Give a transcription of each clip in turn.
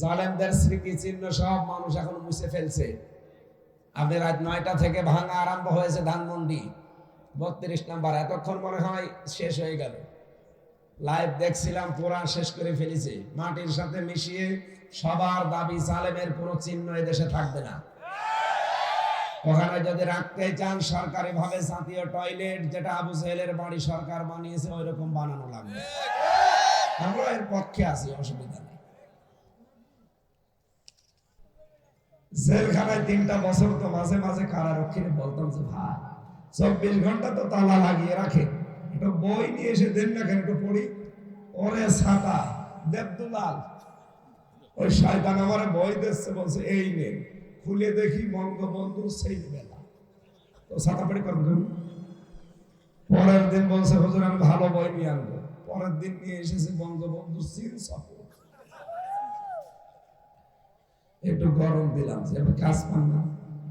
জালেমদের স্মৃতি চিহ্ন সব মানুষ এখন মুছে ফেলছে। আপনি রাত নয়টা থেকে ভাঙা আরম্ভ হয়েছে ধানমন্ডি। বত্রিশ নাম্বার, এতক্ষণ মনে হয় শেষ হয়ে গেল। লাইভ দেখছিলাম পুরা শেষ করে ফেলেছে। মাটির সাথে মিশিয়ে সবার দাবি জালেমের কোনো চিহ্ন এদেশে থাকবে না। ওখানে যদি রাখতে চান সরকারি ভাবে জাতীয় টয়লেট, যেটা আবু সাহেলের বাড়ি সরকার বানিয়েছে ওই রকম বানানো লাগবে। আমরা এর পক্ষে আছি, অসুবিধা নেই। জেলখানায় তিনটা বছর তো মাঝে মাঝে কারারক্ষীরে বলতাম যে, ভাই, চব্বিশ ঘণ্টা তো তালা লাগিয়ে রাখে। একটা বই নিয়ে এসে দেন না কেন? একটু পড়ি। ওরে ছাতা দেবদুলাল, ওই শয়তান আমার বই দিচ্ছে, বলছে, এই নে, খুলে দেখি বঙ্গবন্ধু সেই বেলা তো ছাতা পড়ি করবেন পরের দিন বলছে, হুজুর, আমি ভালো বই নিয়ে আনব। পরের দিন নিয়ে এসেছে বঙ্গবন্ধু সিন সফর। একটু গরম দিলাম যে কাজ পান না,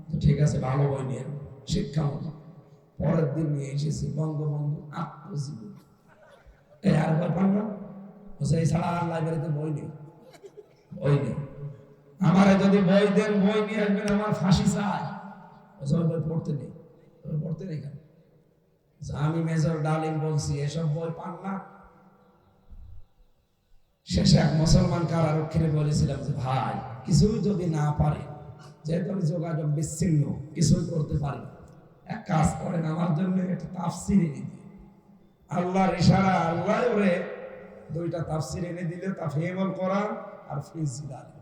তো ঠিক আছে, ভালো বই নিয়ে আনো। শিক্ষা মতো পরের দিন নিয়ে এসেছি, বঙ্গবন্ধু আত্মজীবন। এই আর বই পান না? এই ছাড়া আর লাইব্রেরিতে বই নেই। বই নেই। আমারে যদি বই দেন, বই নিয়ে আসবেন, আমার ফাঁসি বলছে, ওই বই পড়তে নেই। পড়তে নেই কেন? আমি মেজর ডালিম বলছি, এসব বই পান না। শেষে এক মুসলমান কারারক্ষীরে বলেছিলাম যে, ভাই কিছুই যদি না পারে, যেহেতু আমি যোগাযোগ বিচ্ছিন্ন, কিছুই করতে পারি। এক কাজ করেন, আমার জন্য একটা তাফসির এনে দিন। আল্লাহর ইশারা, আল্লাহ ওরে দুইটা তাফসির এনে দিলে তা ফেমল করা আর ফিজিল আলী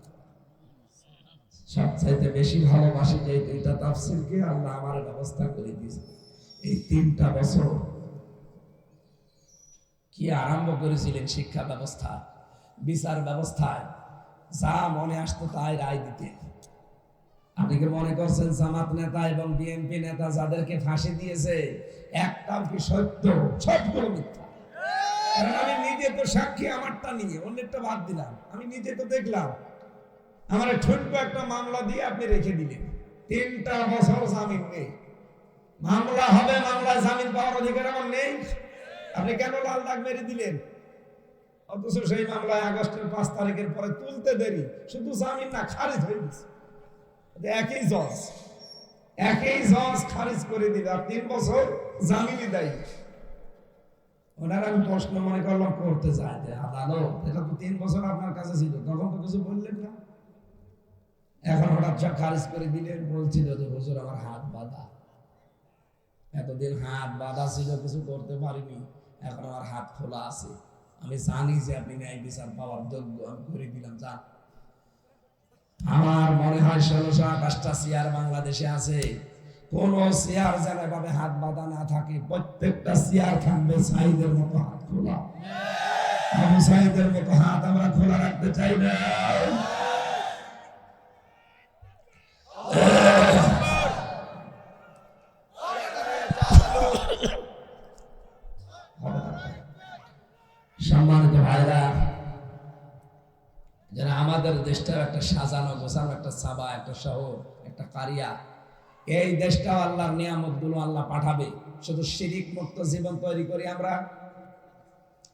সবচাইতে বেশি ভালোবাসি যে দুইটা তাফসিরকে, আল্লাহ আমার ব্যবস্থা করে দিয়েছে। এই তিনটা বছর কি আরম্ভ করেছিলেন শিক্ষা ব্যবস্থা, বিচার ব্যবস্থায়? যা মনে আসতো তাই রায় দিতে। আপনি কি মনে করছেন জামাত নেতা এবং বিএনপি নেতা যাদেরকে ফাঁসি দিয়েছে একটাও কি সত্য? সবগুলো মিথ্যা। আমি নিজে তো সাক্ষী আমারটা নিয়ে, অন্যেরটা বাদ দিলাম। আমি নিজে তো দেখলাম, আমার ছোট্ট একটা মামলা দিয়ে আপনি রেখে দিলেন। তিনটা বছর জামিন নেই। মামলা হবে, মামলায় জামিন পাওয়ার অধিকার আমার নেই। আপনি কেন লাল দাগ মেরে দিলেন? অথচ সেই মামলায় আগস্টের পাঁচ তারিখের পরে তুলতে দেরি, শুধু জামিন না, খারিজ হয়ে গেছে। একই জজ একই জজ খারিজ করে দিল আর তিন বছর জামিনই দেয় ওনারা আমি প্রশ্ন মনে করলাম করতে যায় যে আদালত এটা তো তিন বছর আপনার কাছে ছিল, তখন তো কিছু বললেন না। এখন হঠাৎ সব খারিজ করে দিলেন, বলছিল যে, হুজুর, আমার হাত বাঁধা। এতদিন হাত বাঁধা ছিল, কিছু করতে পারিনি, এখন আমার হাত খোলা আছে। আমি জানি যে আপনি ন্যায় বিচার পাওয়ার যোগ্য আমি করে দিলাম যান আমার মনে হয় ষোলোশো আঠাশটা চেয়ার বাংলাদেশে আছে। কোন চেয়ার যেন এভাবে হাত বাঁধা না থাকে, প্রত্যেকটা চেয়ার থাকবে সাইদের মতো হাত খোলা। আবু সাইদের মতো হাত আমরা খোলা রাখতে চাই না সম্মানিত ভাইরা যারা আমাদের দেশটার একটা সাজানো গোছানো, একটা সাবা, একটা শহর, একটা কারিয়া। এই দেশটাও আল্লাহর নিয়ামতগুলো আল্লাহ পাঠাবে। শুধু শিরিক মুক্ত জীবন তৈরি করি আমরা।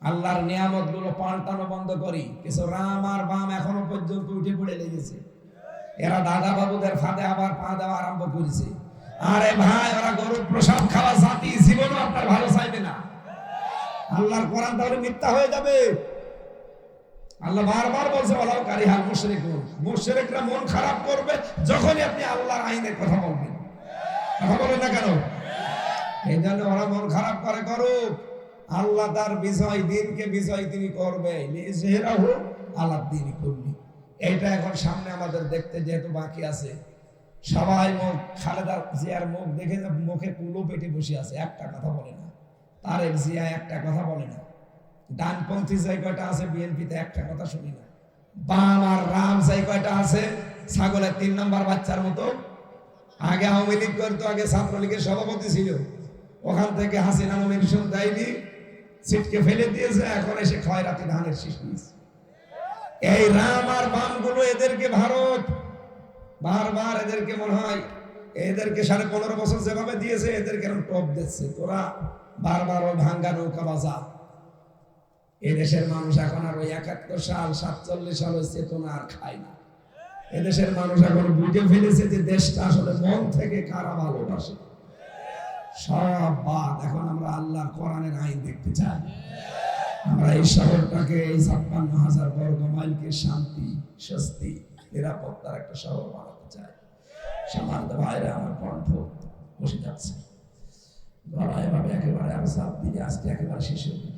আল্লাহর নিয়ামতগুলো পাল্টানো বন্ধ করি। কিছু রাম আর বাম এখনও পর্যন্ত উঠে পড়ে লেগেছে। এরা দাদা বাবুদের ফাঁদে আবার পা দেওয়া আরম্ভ করেছে। আরে ভাই, ওরা গরুর প্রসাদ খাওয়া জাতি, জীবনও আপনার ভালো চাইবে না। আল্লাহর কোরআন তাহলে মিথ্যা হয়ে যাবে। আল্লাহ বারবার বলছে ওলাও কারি হাল মুশরিক মুশরিকরা মন খারাপ করবে যখনই আপনি আল্লাহর আইনের কথা বলবেন। কথা বলেন না কেন? এই জন্য ওরা মন খারাপ করে, করুক। আল্লাহ তার বিজয় দিনকে বিজয় তিনি করবে। নিজেরাও আল্লাহ দিনই করলি এইটা এখন সামনে আমাদের দেখতে যেহেতু বাকি আছে, সবাই মুখ, খালেদা জিয়ার মুখ দেখে মুখে কুলো পেটে বসে আছে, একটা কথা বলে না। তারেক জিয়া একটা কথা বলে না। ডানপন্থী যে কয়টা আছে, বিএনপিতে একটা কথা শুনি না। বাম আর রাম যে কয়টা আছে, ছাগলের তিন নম্বর বাচ্চার মতো। আগে আওয়ামী লীগ করতো, আগে ছাত্রলীগের সভাপতি ছিল। ওখান থেকে হাসিনা নমিনেশন দেয়নি সিটকে ফেলে দিয়েছে, এখন এসে খয়রাতি ধানের শীষ এই রাম আর বামগুলো এদেরকে ভারত, বারবার এদেরকে মনে হয়, এদেরকে সাড়ে পনেরো বছর যেভাবে দিয়েছে, এদেরকে এরকম টপ দিচ্ছে। তোরা বারবার ওই ভাঙ্গা নৌকা বাজা। এদেশের মানুষ এখন আর ওই একাত্তর সাল, সাতচল্লিশ সাল চেতনা আর খায় না। এদেশের মানুষ এখন বুঝে ফেলেছে যে দেশটা আসলে মন থেকে কারা ভালোবাসে। সব বাদ। এখন আমরা আল্লাহ কোরআনের আইন দেখতে চাই। আমরা এই শহরটাকে, এই ছাপ্পান্ন হাজার বর্গ মাইলকে শান্তি, স্বস্তি, নিরাপত্তার একটা শহর বানাতে চাই। সমান্ত ভাইরা আমার কণ্ঠ বসে যাচ্ছে। গলা এভাবে একেবারে আর চাপ দিয়ে আজকে একেবারে শেষ হয়ে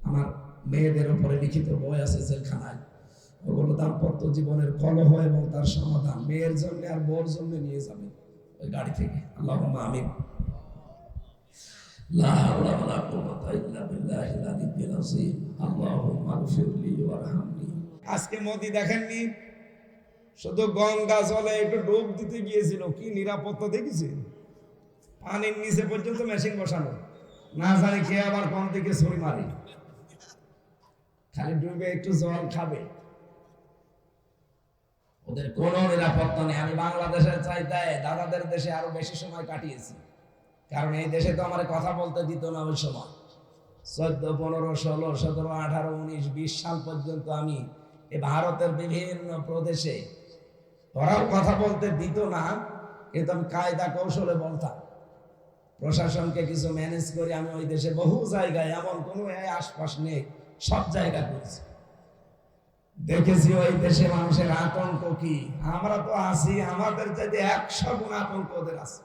আমার মেয়েদের উপরে লিখিত বই আছে জেলখানায়। ওগুলো তার পত্র জীবনের কলহ এবং তার সমাধান। মেয়ের জন্য আর বউর জন্য নিয়ে যাবে ওই গাড়ি থেকে। আল্লাহ আমিন। لا আজকে মোদি দেখেননি? শুধু গঙ্গা জলে একটু ডুব দিতে গিয়েছিল। কি নিরাপত্তা দেখেছি? পানির নিচে পর্যন্ত মেশিন বসানো। না জানি খেয়ে আবার কোন দিকে ছড়ি মারি। খালি ডুবে একটু জল খাবে। ওদের কোনো নিরাপত্তা নেই। আমি বাংলাদেশের চাইতে দাদাদের দেশে আরও বেশি সময় কাটিয়েছি। কারণ এই দেশে তো আমার কথা বলতে দিত না ওই সময়। চোদ্দ, পনেরো, ষোলো, সতেরো, আঠারো, উনিশ, বিশ সাল পর্যন্ত আমি এই ভারতের বিভিন্ন প্রদেশে ওরাও কথা বলতে দিত না, কিন্তু আমি কায়দা কৌশলে বলতাম। প্রশাসনকে কিছু ম্যানেজ করে আমি ওই দেশে বহু জায়গায়, এমন কোনো আশপাশ নেই। সব জায়গা করেছি। দেখেছি ওই দেশে মানুষের আতঙ্ক কি? আমরা তো আছি, আমাদের চাইতে একশো গুণ আতঙ্ক ওদের আছে।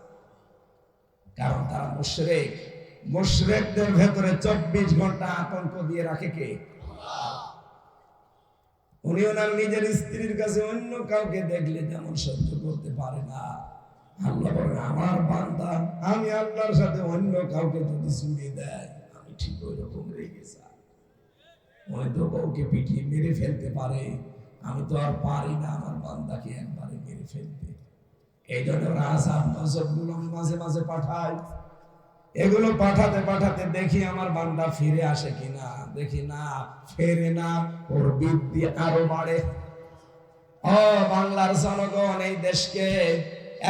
কারণ তারা মুশরেক। মুশরেকদের ভেতরে চব্বিশ ঘণ্টা আতঙ্ক দিয়ে রাখে কে? উনি ওনার নিজের স্ত্রীর কাছে অন্য কাউকে দেখলে যেমন সহ্য করতে পারে না। আল্লাহ বলেন, আমার বান্দা, আমি আল্লাহর সাথে অন্য কাউকে যদি চুড়িয়ে দেয়, আমি ঠিক ওই রকম রেগে হয়তো কাউকে পিটিয়ে মেরে ফেলতে পারে। আমি তো আর পারি না আমার বান্দাকে একবারে মেরে ফেলতে। এই জন্য রাজাব নজরগুলো মাঝে মাঝে পাঠাই। এগুলো পাঠাতে পাঠাতে দেখি আমার বান্দা ফিরে আসে কিনা। দেখি না, ফেরে না, ওর বৃদ্ধি আরও বাড়ে। ও বাংলার জনগণ, এই দেশকে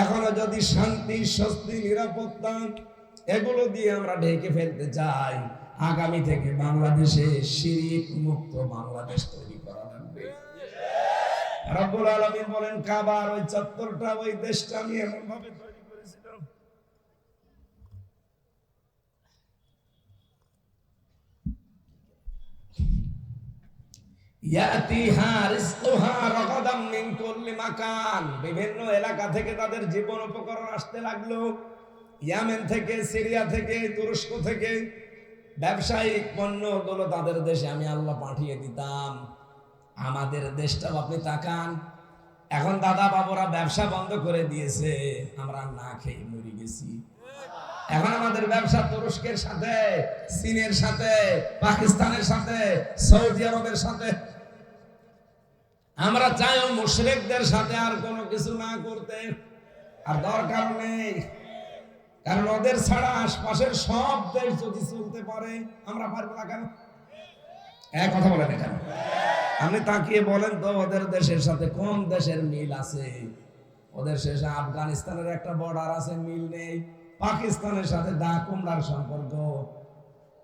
এখনও যদি শান্তি, স্বস্তি, নিরাপত্তা, এগুলো দিয়ে আমরা ঢেকে ফেলতে চাই আগামী থেকে বাংলাদেশে শিরিক মুক্ত বাংলাদেশ তৈরি করা লাগবে। রব্বুল আলমিন বলেন, কাবার ওই চত্বরটা ওই দেশটা আমি এমন ভাবে তৈরি করেছিলাম বিভিন্ন এলাকা থেকে তাদের জীবন উপকরণ আসতে লাগল। ইয়ামেন থেকে, সিরিয়া থেকে, তুরস্ক থেকে। ব্যবসায়িক পণ্যগুলো তাদের দেশে আমি আল্লাহ পাঠিয়ে দিতাম। আমাদের দেশটাও আপনি তাকান। এখন দাদা বাবুরা ব্যবসা বন্ধ করে দিয়েছে, আমরা না খেয়ে মরে গেছি। এখন আমাদের ব্যবসা তুরস্কের সাথে, চীনের সাথে, পাকিস্তানের সাথে, সৌদি আরবের সাথে। আমরা চাইও মুশরিকদের সাথে আর কোনো কিছু না করতে। আর দরকার নেই। কারণ ওদের ছাড়া আশপাশের সব দেশ যদি চলতে পারে, আমরা পারব না কেন? এক কথা বলেন কেন আপনি তাকিয়ে বলেন তো, ওদের দেশের সাথে কোন দেশের মিল আছে? ওদের শেষে আফগানিস্তানের একটা বর্ডার আছে, মিল নেই। পাকিস্তানের সাথে দা কুমড়ার সম্পর্ক,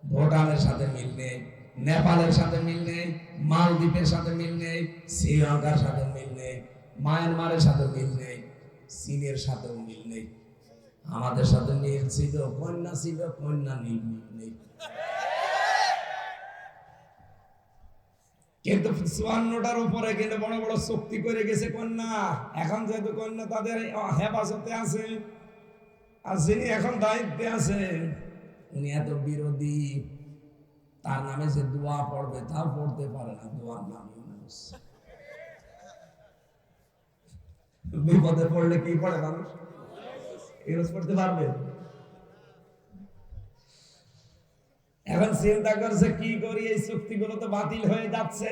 ভুটানের সাথে মিল নেই। নেপালের সাথে মিল নেই। মালদ্বীপের সাথে মিল নেই। শ্রীলঙ্কার সাথে মিল নেই। মায়ানমারের সাথে মিল নেই। চীনের সাথেও মিল নেই। আমাদের সাথে মিল ছিল, কন্যা ছিল, কন্যা নেই মিল কিন্তু চুয়ান্নটার উপরে কিন্তু বড় বড় চুক্তি করে গেছে কন্যা। এখন যেহেতু কন্যা তাদের হেফাজতে আছে, আর যিনি এখন দায়িত্বে আছে, উনি এত বিরোধী, তার নামে যে দোয়া পড়বে তাও পড়তে পারে না, দোয়ার নাম বিপদে পড়লে কি পড়ে মানুষ? ইউনুস পড়তে পারবে? এখন চিন্তা করছে, কি করি? এই চুক্তিগুলো তো বাতিল হয়ে যাচ্ছে।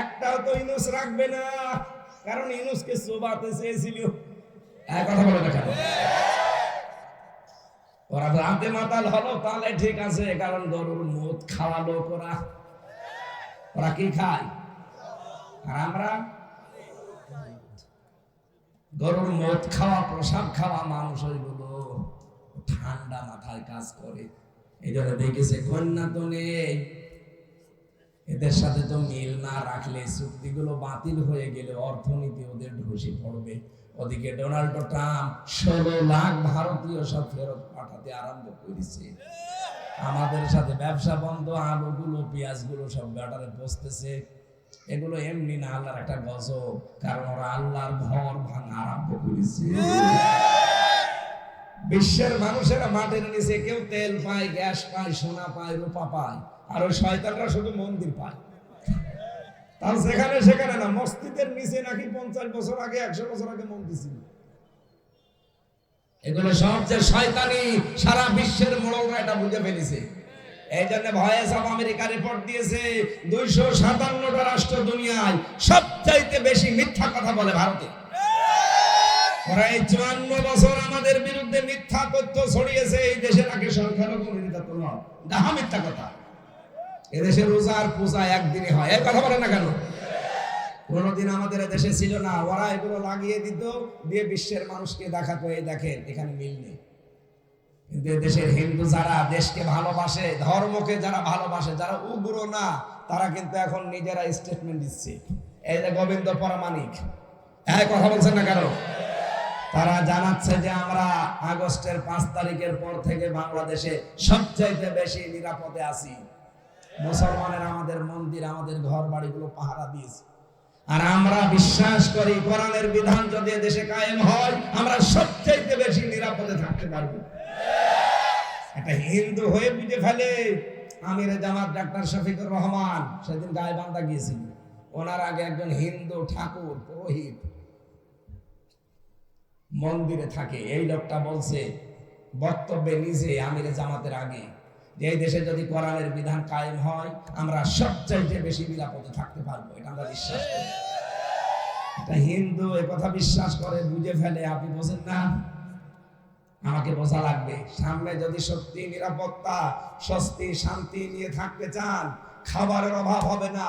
একটাও তো ইনুস রাখবে না। কারণ ইনুসকে চেয়েছিল। কথা বলে দেখা ওরা রাতে মাতাল হলো, তাহলে ঠিক আছে, কারণ গরুর মুদ খাওয়ালো ওরা। ওরা কি খায়? আর আমরা? গরুর মদ খাওয়া প্রসাব খাওয়া মানুষ ওইগুলো ঠান্ডা মাথায় কাজ করে। এই জন্য দেখেছে কন্যা তো নেই। এদের সাথে তো মিল না রাখলে চুক্তিগুলো বাতিল হয়ে গেলে অর্থনীতি ওদের ঢুসে পড়বে। ওদিকে ডোনাল্ড ট্রাম্প ষোলো লাখ ভারতীয় সব ফেরত পাঠাতে আরম্ভ করেছে। আমাদের সাথে ব্যবসা বন্ধ, আলুগুলো, পেঁয়াজগুলো সব গাটারে বসতেছে। এগুলো এমনি না আল্লাহর একটা গজব, কারণ ওরা আল্লাহর ঘর ভাঙা আরম্ভ করেছে। বিশ্বের মানুষেরা মাটির নিচে কেউ তেল পায়, গ্যাস পায়, সোনা পায়, রূপা পায়, আর ওই শয়তানরা শুধু মন্দির পায়। তার সেখানে সেখানে না, মসজিদের নিচে নাকি পঞ্চাশ বছর আগে, একশো বছর আগে মন্দির ছিল। এগুলো সব যে শয়তানি সারা বিশ্বের মোড়লরা এটা বুঝে ফেলেছে। এই জন্য ভয়েস অফ আমেরিকা রিপোর্ট দিয়েছে, দুইশো সাতান্নটা রাষ্ট্র দুনিয়ায় সবচাইতে বেশি মিথ্যা কথা বলে ভারতে। ওরা চুয়ান্ন বছর আমাদের বিরুদ্ধে মিথ্যা তথ্য ছড়িয়েছে, এই দেশে নাকি সংখ্যালঘু নির্যাতন ডাহা মিথ্যা কথা। এদেশে রোজার পূজা একদিনে হয়। এই কথা বলে না কেন? কোনোদিন আমাদের দেশে ছিল না। ওরা এগুলো লাগিয়ে দিত, দিয়ে বিশ্বের মানুষকে দেখাতো, এই দেখেন, এখানে মিল নেই। কিন্তু দেশের হিন্দু যারা দেশকে ভালোবাসে, ধর্মকে যারা ভালোবাসে, যারা উগ্র না, তারা কিন্তু এখন নিজেরা স্টেটমেন্ট দিচ্ছে। এই যে গোবিন্দ পরামানিক হ্যাঁ কথা বলছেন না কেন? তারা জানাচ্ছে যে আমরা আগস্টের পাঁচ তারিখের পর থেকে বাংলাদেশে সবচাইতে বেশি নিরাপদে আছি। মুসলমানের আমাদের মন্দির, আমাদের ঘর বাড়িগুলো পাহারা দিয়েছে। আর আমরা বিশ্বাস করি, কোরআনের বিধান যদি দেশে কায়েম হয়, আমরা সবচাইতে বেশি নিরাপদে থাকতে পারব। একটা হিন্দু হয়ে বুঝে ফেলে। আমিরে জামাত ডাক্তার শফিকুর রহমান, সেদিন গায়ে বান্ধা গিয়েছিল। ওনার আগে একজন হিন্দু ঠাকুর, পুরোহিত। মন্দিরে থাকে। এই লোকটা বলছে, বক্তব্যে নিজে আমিরে জামাতের আগে, যে এই দেশে যদি কোরআনের বিধান কায়েম হয়, আমরা সবচাইতে বেশি নিরাপদে থাকতে পারব। এটা আমরা বিশ্বাস করি। একটা হিন্দু কথা বিশ্বাস করে, বুঝে ফেলে, আপনি বোঝেন না। আমাকে বোঝা লাগবে। সামনে যদি সত্যি নিরাপত্তা, স্বস্তি, শান্তি নিয়ে থাকতে চান, খাবারের অভাব হবে না।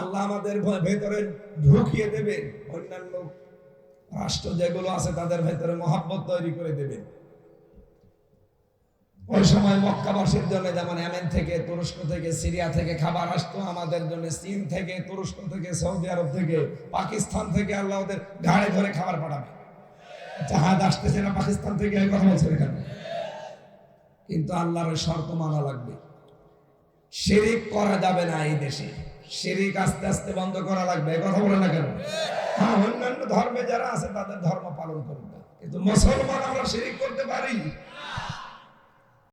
আল্লাহ আমাদের ভেতরে ঢুকিয়ে দেবে অন্যান্য রাষ্ট্র যেগুলো আছে, তাদের ভেতরে মহাব্বত তৈরি করে দেবে ওই সময় মক্কাবাসীর জন্য যেমন আমেন থেকে, তুরস্ক থেকে, সিরিয়া থেকে খাবার আসতো, আমাদের জন্য চীন থেকে, তুরস্ক থেকে, সৌদি আরব থেকে, পাকিস্তান থেকে আল্লাহ ওদের ঘাড়ে ধরে খাবার পাঠাবে। জাহাজ আসতেছে না, পাকিস্তান থেকে এই কথা বলছে এখানে। কিন্তু আল্লাহর শর্ত মানা লাগবে। শেরিক করা যাবে না এই দেশে। শিরিক আস্তে আস্তে বন্ধ করা লাগবে। এই কথা বলে না কেন? হ্যাঁ অন্যান্য ধর্মে যারা আছে, তাদের ধর্ম পালন করবে। কিন্তু মুসলমান আমরা শিরিক করতে পারি।